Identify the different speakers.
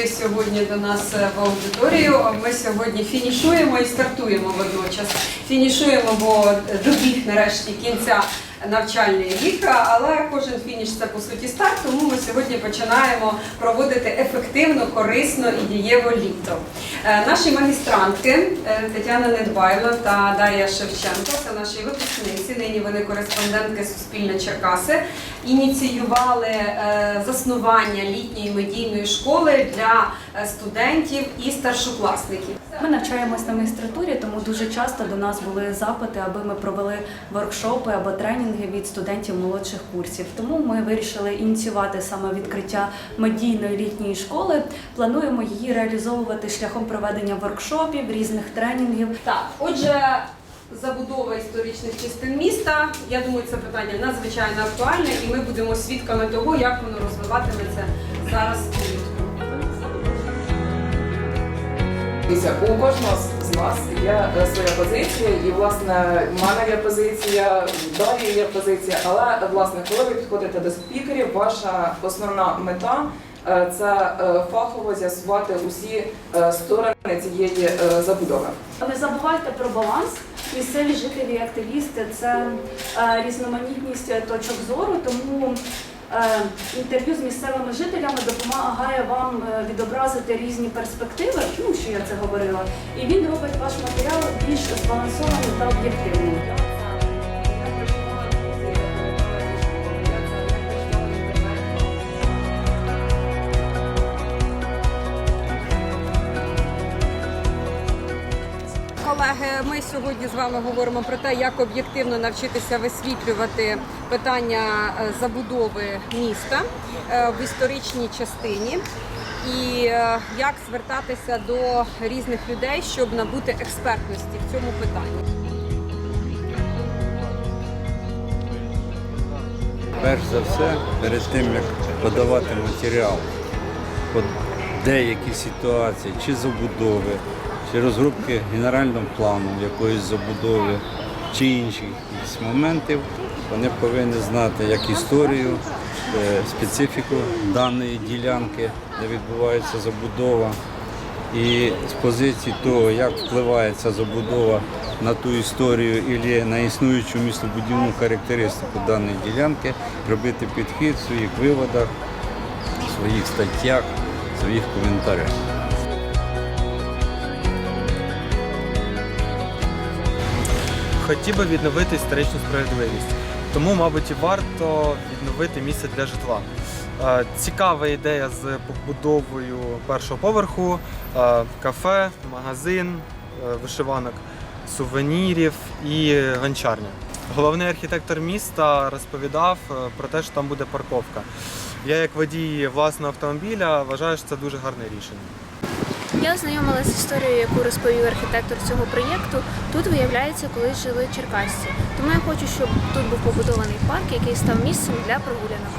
Speaker 1: прийшли сьогодні до нас е, в аудиторію. Ми сьогодні фінішуємо і стартуємо водночас. Фінішуємо, бо добіг нарешті кінця навчальний рік, але кожен фініш це по суті старт, тому ми сьогодні починаємо проводити ефективно, корисно і дієво літо. Е, Наші магістрантки е, Тетяна Недбайло та Дар'я Шевченко, це наші випускниці. Нині вони кореспондентки Суспільне Черкаси. Ініціювали е, заснування літньої медійної школи для студентів і старшокласників.
Speaker 2: Ми навчаємось на магістратурі, тому дуже часто до нас були запити, аби ми провели воркшопи або тренінги від студентів молодших курсів. Тому ми вирішили ініціювати саме відкриття медійної літньої школи. Плануємо її реалізовувати шляхом проведення воркшопів, різних тренінгів.
Speaker 1: Так, отже, забудова історичних частин міста. Я думаю, це питання надзвичайно актуальне, і ми будемо свідками того, як воно розвиватиметься зараз
Speaker 3: у кожного з нас є е, своя позиція, і власне в мене є позиція, Дар'ї є позиція. Але власне, коли ви підходите до спікерів, ваша основна мета е, це е, фахово з'ясувати усі сторони цієї забудови.
Speaker 2: Не забувайте про баланс. Місцеві жителі і активісти це різноманітність точок зору, тому інтерв'ю з місцевими жителями допомагає вам е, відобразити різні перспективи, ну що я це говорила, і він робить ваш матеріал більш збалансованим та об'єктивним.
Speaker 1: Колеги, ми сьогодні з вами говоримо про те, як об'єктивно навчитися висвітлювати питання е, забудови міста е, в історичній частині. І е, як звертатися до різних людей, щоб набути експертності в цьому питанні.
Speaker 4: Перш за все, перед тим як подавати матеріал по деякі ситуації, чи забудови, чи розробки генерального плану якоїсь забудови, чи інших моментів, вони повинні знати як історію, е, специфіку даної ділянки, де відбувається забудова. І з позиції того, як впливає ця забудова на ту історію і на існуючу містобудівну характеристику даної ділянки, робити підхід в своїх виводах, в своїх статтях, в своїх коментарях.
Speaker 5: Хотів би відновити історичну справедливість. Тому, мабуть, і варто відновити місце для житла. Е, Цікава ідея з побудовою першого поверху, е, кафе, магазин, е, вишиванок, сувенірів і гончарня. Головний архітектор міста розповідав про те, що там буде парковка. Я, як водій власного автомобіля, вважаю, що це дуже гарне рішення.
Speaker 6: Я ознайомилася з історією, яку розповів архітектор цього проєкту. Тут виявляється, колись жили черкасці. Тому я хочу, щоб тут був побудований парк, який став місцем для прогулянок.